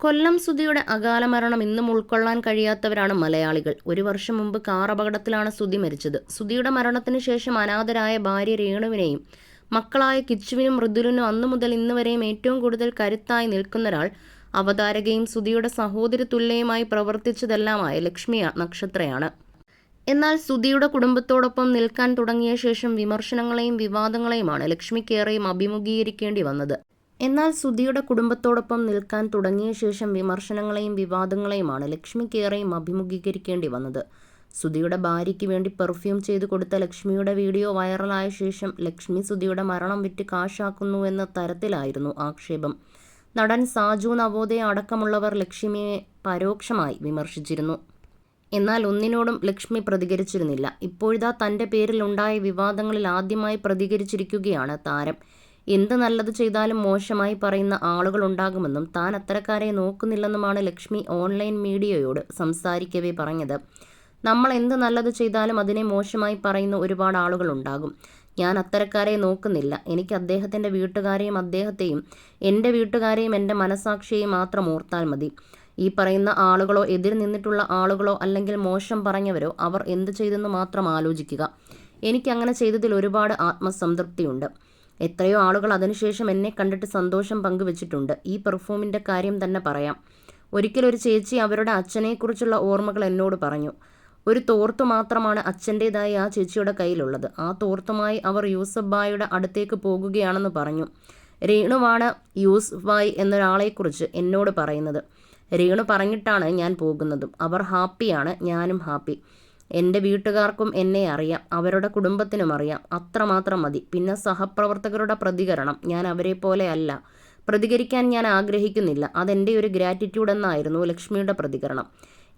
കൊല്ലം സുധിയുടെ അകാല മരണം ഇന്നും ഉൾക്കൊള്ളാൻ കഴിയാത്തവരാണ് മലയാളികൾ. ഒരു വർഷം മുമ്പ് കാർ അപകടത്തിലാണ് സുധി മരിച്ചത്. സുധിയുടെ മരണത്തിന് ശേഷം അനാഥരായ ഭാര്യ രേണുവിനെയും മക്കളായ കിച്ചുവിനും മൃദുലിനും അന്നു മുതൽ ഇന്ന് വരെയും ഏറ്റവും കൂടുതൽ കരുത്തായി നിൽക്കുന്നൊരാൾ അവതാരകയും സുധിയുടെ സഹോദരി തുല്യയുമായി പ്രവർത്തിച്ചതെല്ലാമായ ലക്ഷ്മി നക്ഷത്രയാണ്. എന്നാൽ സുധിയുടെ കുടുംബത്തോടൊപ്പം നിൽക്കാൻ തുടങ്ങിയ ശേഷം വിമർശനങ്ങളെയും വിവാദങ്ങളെയുമാണ് ലക്ഷ്മിക്കേറെയും അഭിമുഖീകരിക്കേണ്ടി വന്നത്. എന്നാൽ സുധിയുടെ കുടുംബത്തോടൊപ്പം നിൽക്കാൻ തുടങ്ങിയ ശേഷം വിമർശനങ്ങളെയും വിവാദങ്ങളെയുമാണ് ലക്ഷ്മിക്കേറെയും അഭിമുഖീകരിക്കേണ്ടി വന്നത്. സുധിയുടെ ഭാര്യയ്ക്ക് വേണ്ടി പെർഫ്യൂം ചെയ്തു കൊടുത്ത ലക്ഷ്മിയുടെ വീഡിയോ വൈറലായ ശേഷം ലക്ഷ്മി സുധിയുടെ മരണം വിറ്റ് കാശാക്കുന്നു എന്ന തരത്തിലായിരുന്നു ആക്ഷേപം. നടൻ സാജു നവോദയ അടക്കമുള്ളവർ ലക്ഷ്മിയെ പരോക്ഷമായി വിമർശിച്ചിരുന്നു. എന്നാൽ ഒന്നിനോടും ലക്ഷ്മി പ്രതികരിച്ചിരുന്നില്ല. ഇപ്പോഴിതാ തന്റെ പേരിലുണ്ടായ വിവാദങ്ങളിൽ ആദ്യമായി പ്രതികരിച്ചിരിക്കുകയാണ് താരം. എന്ത് നല്ലത് ചെയ്താലും മോശമായി പറയുന്ന ആളുകളുണ്ടാകുമെന്നും താൻ അത്തരക്കാരെ നോക്കുന്നില്ലെന്നുമാണ് ലക്ഷ്മി ഓൺലൈൻ മീഡിയയോട് സംസാരിക്കവേ പറഞ്ഞത്. നമ്മൾ എന്ത് നല്ലത് ചെയ്താലും അതിനെ മോശമായി പറയുന്ന ഒരുപാട് ആളുകൾ ഉണ്ടാകും ഞാൻ അത്തരക്കാരെ നോക്കുന്നില്ല. എനിക്ക് അദ്ദേഹത്തിന്റെ വീട്ടുകാരെയും അദ്ദേഹത്തെയും എന്റെ വീട്ടുകാരെയും എന്റെ മനസാക്ഷിയെയും മാത്രം ഓർത്താൽ മതി. ഈ പറയുന്ന ആളുകളോ എതിർ നിന്നിട്ടുള്ള ആളുകളോ അല്ലെങ്കിൽ മോശം പറഞ്ഞവരോ അവർ എന്ത് ചെയ്തെന്ന് മാത്രം ആലോചിക്കുക. എനിക്ക് അങ്ങനെ ചെയ്തതിൽ ഒരുപാട് ആത്മസംതൃപ്തിയുണ്ട്. എത്രയോ ആളുകൾ അതിനുശേഷം എന്നെ കണ്ടിട്ട് സന്തോഷം പങ്കുവച്ചിട്ടുണ്ട്. ഈ പെർഫോമിന്റെ കാര്യം തന്നെ പറയാം. ഒരിക്കലൊരു ചേച്ചി അവരുടെ അച്ഛനെക്കുറിച്ചുള്ള ഓർമ്മകൾ എന്നോട് പറഞ്ഞു. ഒരു തോർത്തു മാത്രമാണ് അച്ഛന്റേതായി ആ ചേച്ചിയുടെ കയ്യിലുള്ളത്. ആ തോർത്തുമായി അവർ യൂസഫ് ബായിയുടെ അടുത്തേക്ക് പോകുകയാണെന്ന് പറഞ്ഞു. രേണുവാണ് യൂസഫ് ബായ് എന്നൊരാളെക്കുറിച്ച് എന്നോട് പറയുന്നത്. രേണു പറഞ്ഞിട്ടാണ് ഞാൻ പോകുന്നതും. അവർ ഹാപ്പിയാണ്. ഞാനും ഹാപ്പി. എന്റെ വീട്ടുകാർക്കും എന്നെ അറിയാം അവരുടെ കുടുംബത്തിനും അറിയാം. അത്രമാത്രം മതി. പിന്നെ സഹപ്രവർത്തകരുടെ പ്രതികരണം. ഞാൻ അവരെ പോലെ അല്ല. പ്രതികരിക്കാൻ ഞാൻ ആഗ്രഹിക്കുന്നില്ല. അതെന്റെ ഒരു ഗ്രാറ്റിറ്റ്യൂഡ് എന്നായിരുന്നു ലക്ഷ്മിയുടെ പ്രതികരണം.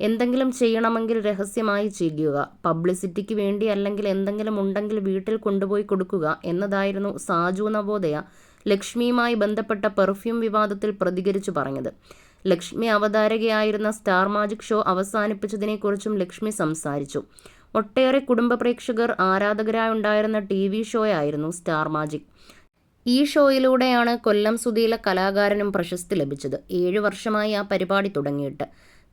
എന്തെങ്കിലും ചെയ്യണമെങ്കിൽ രഹസ്യമായി ചെയ്യുക. പബ്ലിസിറ്റിക്ക് വേണ്ടി അല്ലെങ്കിൽ എന്തെങ്കിലും ഉണ്ടെങ്കിൽ വീട്ടിൽ കൊണ്ടുപോയി കൊടുക്കുക എന്നതായിരുന്നു സാജു നവോദയ ലക്ഷ്മിയുമായി ബന്ധപ്പെട്ട പെർഫ്യൂം വിവാദത്തിൽ പ്രതികരിച്ചു പറഞ്ഞത്. ലക്ഷ്മി അവതാരകയായിരുന്ന സ്റ്റാർ മാജിക് ഷോ അവസാനിപ്പിച്ചതിനെക്കുറിച്ചും ലക്ഷ്മി സംസാരിച്ചു. ഒട്ടേറെ കുടുംബ പ്രേക്ഷകർ ആരാധകരായുണ്ടായിരുന്ന ടി വി ഷോയായിരുന്നു സ്റ്റാർ മാജിക്. ഈ ഷോയിലൂടെയാണ് കൊല്ലം സുധീല കലാകാരനും പ്രശസ്തി ലഭിച്ചത്. ഏഴു വർഷമായി ആ പരിപാടി തുടങ്ങിയിട്ട്.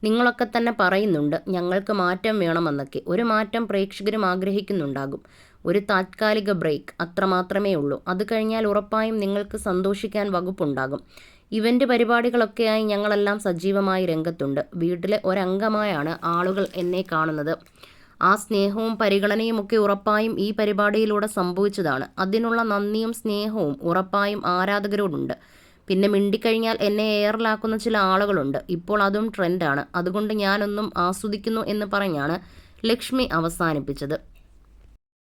നിങ്ങളൊക്കെ തന്നെ പറയുന്നുണ്ട് ഞങ്ങൾക്ക് മാറ്റം വേണമെന്നൊക്കെ. ഒരു മാറ്റം പ്രേക്ഷകരും ആഗ്രഹിക്കുന്നുണ്ടാകും. ഒരു താത്കാലിക ബ്രേക്ക് അത്രമാത്രമേ ഉള്ളൂ അത് കഴിഞ്ഞാൽ ഉറപ്പായും നിങ്ങൾക്ക് സന്തോഷിക്കാൻ വകുപ്പുണ്ടാകും. ഇവന്റ് പരിപാടികളൊക്കെയായി ഞങ്ങളെല്ലാം സജീവമായി രംഗത്തുണ്ട്. വീട്ടിലെ ഒരംഗമായാണ് ആളുകൾ എന്നെ കാണുന്നത്. ആ സ്നേഹവും പരിഗണനയും ഒക്കെ ഉറപ്പായും ഈ പരിപാടിയിലൂടെ സംഭവിച്ചതാണ്. അതിനുള്ള നന്ദിയും സ്നേഹവും ഉറപ്പായും ആരാധകരോടുണ്ട്. പിന്നെ മിണ്ടിക്കഴിഞ്ഞാൽ എന്നെ എയറിലാക്കുന്ന ചില ആളുകളുണ്ട്. ഇപ്പോൾ അതും ട്രെൻഡാണ്. അതുകൊണ്ട് ഞാനൊന്നും ആസ്വദിക്കുന്നു എന്ന് പറഞ്ഞാണ് ലക്ഷ്മി അവസാനിപ്പിച്ചത്.